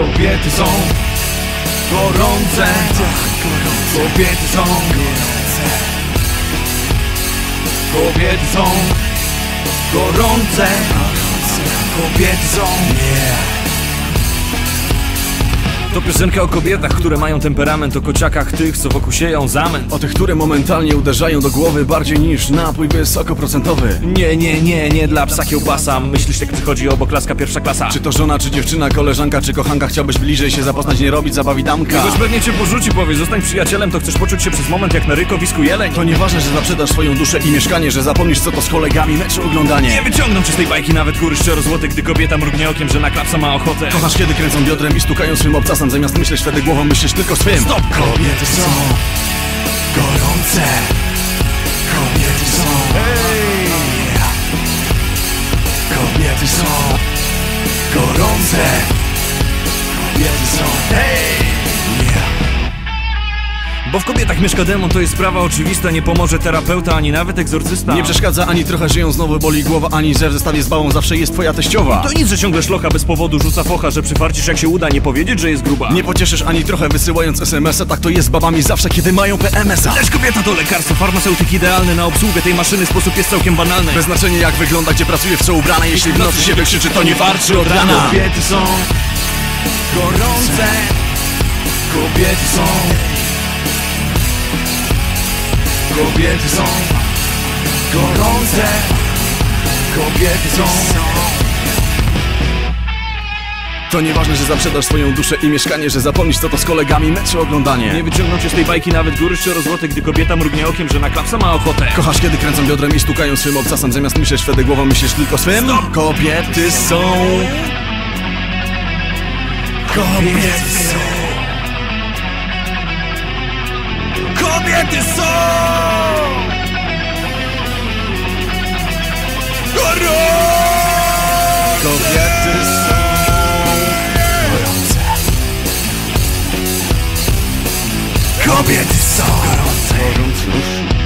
Kobiety są gorące. Kobiety są Kobiety są gorące. Kobiety są To piosenka o kobietach, które mają temperament O kociakach tych, co wokół sieją zamęt. O tych, które momentalnie uderzają do głowy bardziej niż napój wysokoprocentowy. Nie, nie, nie, nie dla psa kiełbasa. Myślisz tak przychodzi obok laska pierwsza klasa? Czy to żona, czy dziewczyna, koleżanka, czy kochanka Chciałbyś bliżej się zapoznać, nie robić zabawi damka? Ktoś pewnie cię porzuci, powie zostań przyjacielem To chcesz poczuć się przez moment jak na rykowisku jeleń. To nieważne, że zaprzedasz swoją duszę i mieszkanie Że zapomnisz co to z kolegami, meczu oglądanie. Nie wyciągną cię z tej bajki nawet góry szczerozłoty Gdy kobieta mrugnie okiem, że na klapsa ma ochotę. Kochasz kiedy kręcą biodrem i stukają swym obcasem Zamiast myśleć wtedy głową, myślisz tylko swym Stop! Kobiety są gorące. Kobiety są Kobiety są gorące. Kobiety są Bo w kobietach mieszka demon, to jest sprawa oczywista. Nie pomoże terapeuta, ani nawet egzorcysta. Nie przeszkadza ani trochę żyją, znowu boli głowa Ani że w zestawie z bałą zawsze jest twoja teściowa. To nic, że ciągle szlocha bez powodu rzuca focha Że przyfarcisz jak się uda, nie powiedzieć, że jest gruba. Nie pocieszysz ani trochę wysyłając SMS-a Tak to jest z babami zawsze, kiedy mają PMS-a Lecz kobieta to lekarstwo, farmaceutyk idealny Na obsługę tej maszyny sposób jest całkiem banalny. Bez znaczenia jak wygląda, gdzie pracuje, w co ubrana Jeśli w nocy się wykrzyczy, to nie warczy od rana. Kobiety są gorące. Kobiety są Kobiety są gorące. Kobiety są. To nieważne, że zaprzedasz swoją duszę i mieszkanie Że zapomnisz co to z kolegami, meczu oglądanie. Nie wyciągną cię z tej bajki nawet góry szczerozłote Gdy kobieta mrugnie okiem, że na klapsa ma ochotę. Kochasz kiedy kręcą biodrem i stukają swym obcasem. Zamiast myśleć wtedy głową, myślisz tylko swym. Kobiety są. Kobiety są. Kobiety są Kobiety są gorące. Kobiety są gorące